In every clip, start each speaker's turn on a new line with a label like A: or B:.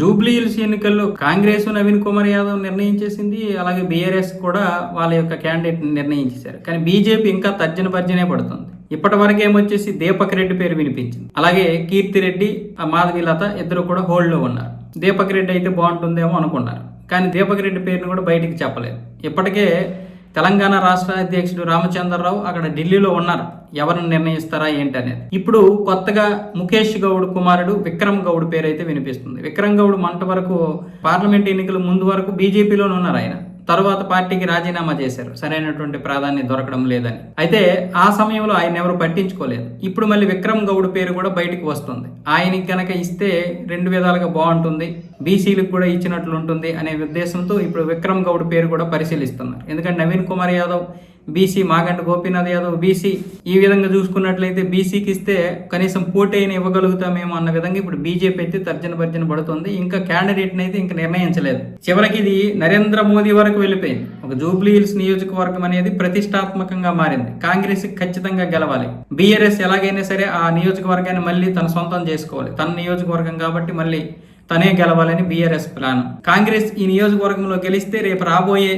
A: Jubilee hills ఎన్నికల్లో కాంగ్రెస్ నవీన్ కుమార్ యాదవ్ నిర్ణయించేసింది అలాగే BRS కూడా వాళ్ళ యొక్క క్యాండిడేట్ నిర్ణయించేశారు కానీ బీజేపీ ఇంకా తర్జన భర్జనే పడుతుంది. ఇప్పటి వరకు ఏమొచ్చేసి దీపక్ రెడ్డి పేరు వినిపించింది. అలాగే కీర్తి రెడ్డి ఆ మాధవీలత ఇద్దరు కూడా హోల్డ్లో ఉన్నారు. దీపక్ రెడ్డి అయితే బాగుంటుందేమో అనుకున్నారు. కానీ దీపక్ రెడ్డి పేరును కూడా బయటికి చెప్పలేదు. ఇప్పటికే తెలంగాణ రాష్ట్ర అధ్యక్షుడు రామచంద్రరావు అక్కడ ఢిల్లీలో ఉన్నారు. ఎవరిని నిర్ణయిస్తారా ఏంటి అనేది ఇప్పుడు కొత్తగా ముఖేష్ గౌడ్ కుమారుడు విక్రమ్ గౌడ్ పేరు అయితే వినిపిస్తుంది. విక్రమ్ గౌడ్ మంట వరకు పార్లమెంట్ ఎన్నికల ముందు వరకు బీజేపీలోనే ఉన్నారు ఆయన. తర్వాత పార్టీకి రాజీనామా చేశారు. సరైనటువంటి ప్రాధాన్యత దొరకడం లేదని. అయితే ఆ సమయంలో ఆయన ఎవరు పట్టించుకోలేదు. ఇప్పుడు మళ్ళీ విక్రమ్ గౌడ్ పేరు కూడా బయటికి వస్తుంది. ఆయనకి గనక ఇస్తే రెండు విధాలుగా బాగుంటుంది. బీసీలకు కూడా ఇచ్చినట్లు ఉంటుంది అనే ఉద్దేశంతో ఇప్పుడు విక్రమ్ గౌడ్ పేరు కూడా పరిశీలిస్తున్నారు. ఎందుకంటే నవీన్ కుమార్ యాదవ్ బీసీ మాగంట గోపీనాథ్ యాదవ్ బీసీ ఈ విధంగా చూసుకున్నట్లయితే బీసీకి ఇస్తే కనీసం పోటీ అయినా ఇవ్వగలుగుతామేమో అన్న విధంగా ఇప్పుడు బీజేపీ అయితే తర్జన భర్జన పడుతుంది. ఇంకా క్యాండిడేట్ని అయితే ఇంకా నిర్ణయించలేదు. చివరికి ఇది నరేంద్ర మోదీ వరకు వెళ్ళిపోయింది. ఒక జూబ్లీ హిల్స్ నియోజకవర్గం అనేది ప్రతిష్టాత్మకంగా మారింది. కాంగ్రెస్ ఖచ్చితంగా గెలవాలి. బీఆర్ఎస్ ఎలాగైనా సరే ఆ నియోజకవర్గాన్ని మళ్ళీ తన సొంతం చేసుకోవాలి. తన నియోజకవర్గం కాబట్టి మళ్ళీ తనే గెలవాలని బీఆర్ఎస్ ప్లాన్ కాంగ్రెస్ ఈ నియోజకవర్గంలో గెలిస్తే రేపు రాబోయే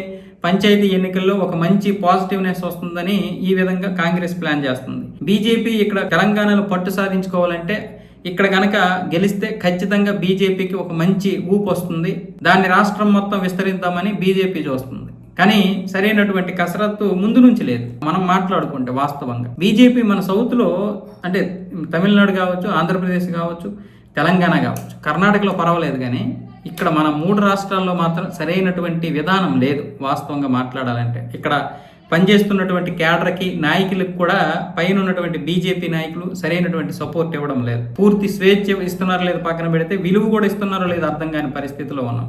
A: పంచాయతీ ఎన్నికల్లో ఒక మంచి పాజిటివ్నెస్ వస్తుందని ఈ విధంగా కాంగ్రెస్ ప్లాన్ చేస్తుంది. బీజేపీ ఇక్కడ తెలంగాణలో పట్టు సాధించుకోవాలంటే ఇక్కడ కనుక గెలిస్తే ఖచ్చితంగా బీజేపీకి ఒక మంచి ఊపు వస్తుంది. దాన్ని రాష్ట్రం మొత్తం విస్తరిద్దామని బీజేపీ చూస్తుంది. కానీ సరైనటువంటి కసరత్తు ముందు నుంచి లేదు. మనం మాట్లాడుకుంటే వాస్తవంగా. బీజేపీ మన సౌత్లో అంటే తమిళనాడు కావచ్చు ఆంధ్రప్రదేశ్ కావచ్చు తెలంగాణ కావచ్చు. కర్ణాటకలో పర్వాలేదు కానీ ఇక్కడ మన మూడు రాష్ట్రాల్లో మాత్రం సరైనటువంటి విధానం లేదు వాస్తవంగా మాట్లాడాలంటే. ఇక్కడ పనిచేస్తున్నటువంటి కేడర్కి నాయకులకు కూడా పైన ఉన్నటువంటి బీజేపీ నాయకులు సరైనటువంటి సపోర్ట్ ఇవ్వడం లేదు. పూర్తి స్వేచ్ఛ ఇస్తున్నారో లేదు పక్కన పెడితే విలువ కూడా ఇస్తున్నారో లేదు అర్థం కాని పరిస్థితిలో ఉన్నాం.